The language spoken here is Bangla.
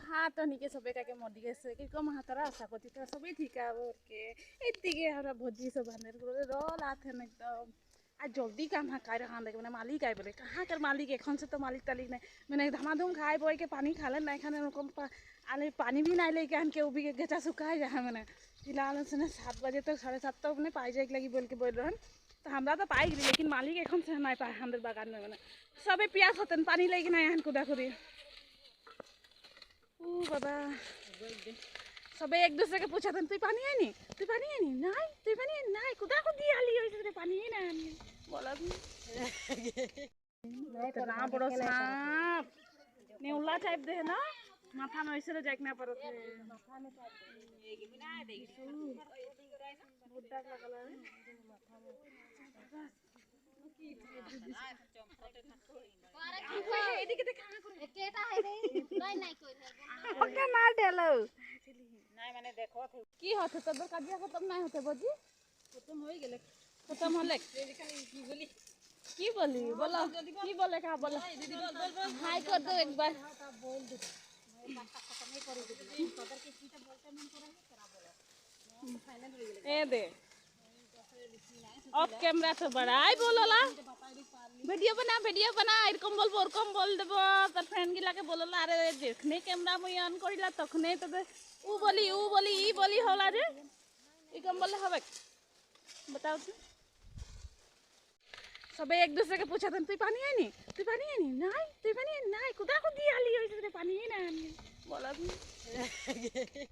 হাত অনেকে সবে কে মালিক এখন সে তো মালিক তালিক নাই। মানে ধামাধুম খায় বইকে পানি খালে না এখানে ওরকম আলে পানি বি নাই লেগে কেউ গেছা শুকায় যায় মানে। ফিলহাল সাত বাজে তো সাড়ে সাতটা মানে পাই লাগি বলকে বললেন तो हमरा तो पाई गई लेकिन मालिक एखन से नहीं पाए हमारे बागान में मैंने सबे प्यास होते पानी लेके ना यहाँ को देखो दी ओ बाबा सबे एक दूसरे के पूछा तू पानी है नहीं तू पानी है नहीं नहीं तू पानी है नहीं कुदा को दिया ली हो इसने पानी ही ना हमने बोला भी इतना बड़ो सांप नेउला टाइप दे ना माथा में ऐसे जाए ना पड़त माथा में ওকে না ঢেলো কি হতে তোদের কাজিয়া খতম নাই হতে বজি খতম হয়ে গেলে। খতম হলে। কি বলি? কি বলি বলো? কি বলে কা বলো। হাই কর দো একবার। এ দে অফ ক্যামেরা তো বড়াই বললা ভিডিও বানা ভিডিও বানা এরকম বলবো ওরকম বল দেবো তার ফ্রেন্ড গিলাকে বললা আরে যেখানে ক্যামেরা মুই অন করিলা তখনই তবে উ বলি উ বলি ই বলি হলা যে এরকম বললে হবে बताओ তো সবাই এক দুসরাকে পুছাতেন তুই পানি আনি তুই পানি আনি নাই তুই পানি আনি নাই কোথা কোথি আলি হয়েছে রে পানি না আনি বলা